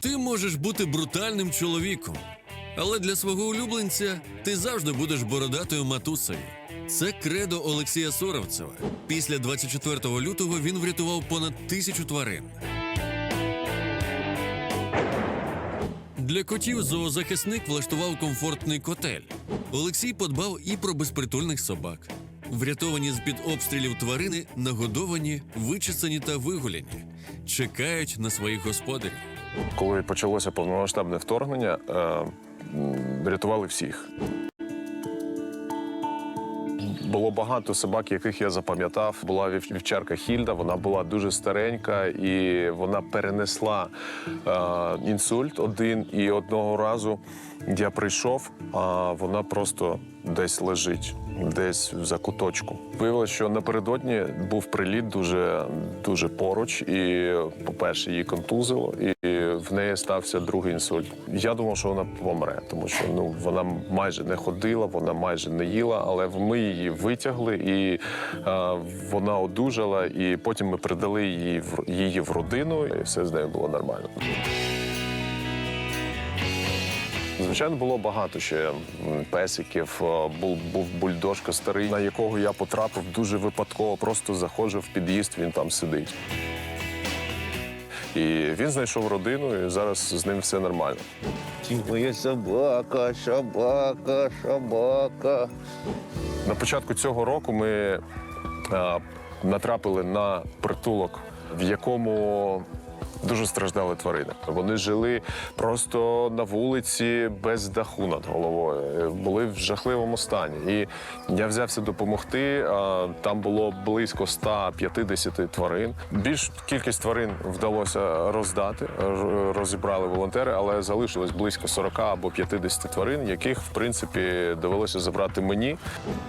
Ти можеш бути брутальним чоловіком, але для свого улюбленця ти завжди будеш бородатою матусею. Це кредо Олексія Соровцева. Після 24 лютого він врятував понад тисячу тварин. Для котів зоозахисник влаштував комфортний котель. Олексій подбав і про безпритульних собак. Врятовані з-під обстрілів тварини нагодовані, вичисані та вигуляні, чекають на своїх господарів. Коли почалося повномасштабне вторгнення, е, рятували всіх. Було багато собак, яких я запам'ятав. Була вівчарка Хільда, вона була дуже старенька і вона перенесла е, інсульт один. І одного разу я прийшов, а вона просто десь лежить, десь за куточку. Виявилося, що напередодні був приліт дуже, дуже поруч, і, по-перше, її контузило, і в неї стався другий інсульт. Я думав, що вона помре, тому що ну вона майже не ходила, вона майже не їла, але ми її витягли, і е, вона одужала. І потім ми передали її в її в родину, і все з нею було нормально. Звичайно, було багато ще песиків. Е, Був, був бульдожка старий, на якого я потрапив дуже випадково. Просто заходжу в під'їзд, він там сидить. І він знайшов родину, і зараз з ним все нормально. Моя собака, собака, собака. На початку цього року ми е, натрапили на притулок, в якому дуже страждали тварини. Вони жили просто на вулиці без даху над головою, були в жахливому стані. І я взявся допомогти. Там було близько 150 тварин. Більш кількість тварин вдалося роздати, розібрали волонтери, але залишилось близько 40 або 50 тварин, яких в принципі довелося забрати мені.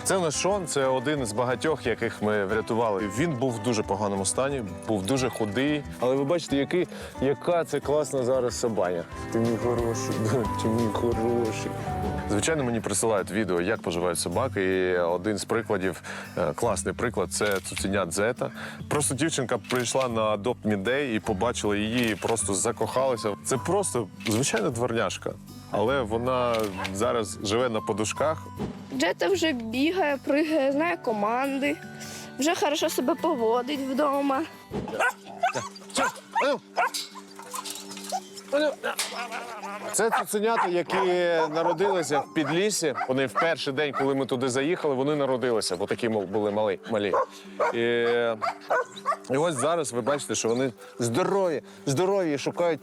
Це наш Шон, це один з багатьох, яких ми врятували. Він був в дуже поганому стані, був дуже худий. Але ви бачите, який, яка це класна зараз собаня. Ти мій хороший, ти мій хороший. Звичайно, мені присилають відео, як поживають собаки. І один з прикладів, е, класний приклад, це цуценя Дзета. Просто дівчинка прийшла на Adopt Me Day і побачила її, і просто закохалася. Це просто звичайна дворняжка. Але вона зараз живе на подушках, Джета вже бігає, пригає, знає команди, вже хорошо себе поводить вдома. Це цуценята, які народилися в підлісі. Вони в перший день, коли ми туди заїхали, вони народилися, бо такі були малі. малі. І, і ось зараз ви бачите, що вони здорові, здорові і шукають,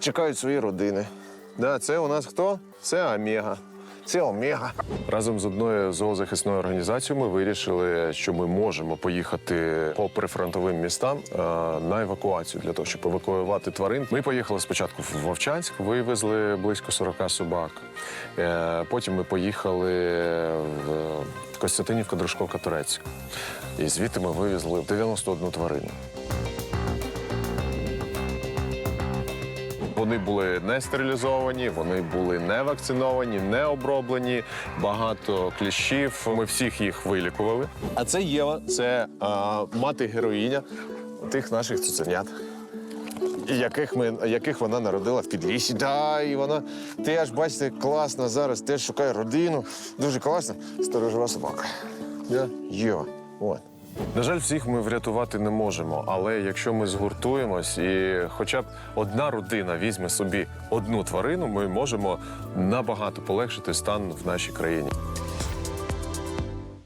чекають свої родини. Да, це у нас хто? Це Омега. Це Омега. Разом з одною зоозахисною організацією ми вирішили, що ми можемо поїхати по прифронтовим містам е, на евакуацію для того, щоб евакуювати тварин. Ми поїхали спочатку в Вовчанськ, вивезли близько 40 собак. Е, Потім ми поїхали в Костянтинівка, Дружковка, Турецьк. І звідти ми вивезли 91 тварину. Вони були не стерилізовані, вони були не вакциновані, не оброблені. Багато кліщів. Ми всіх їх вилікували. А це Єва, це а, мати героїня тих наших цуценят. Яких ми яких вона народила в підлісі. Да, і вона теж, бачите, класна зараз, теж шукає родину. Дуже класна. Сторожова собака. Да? Єва. От. На жаль, всіх ми врятувати не можемо, але якщо ми згуртуємось і хоча б одна родина візьме собі одну тварину, ми можемо набагато полегшити стан в нашій країні.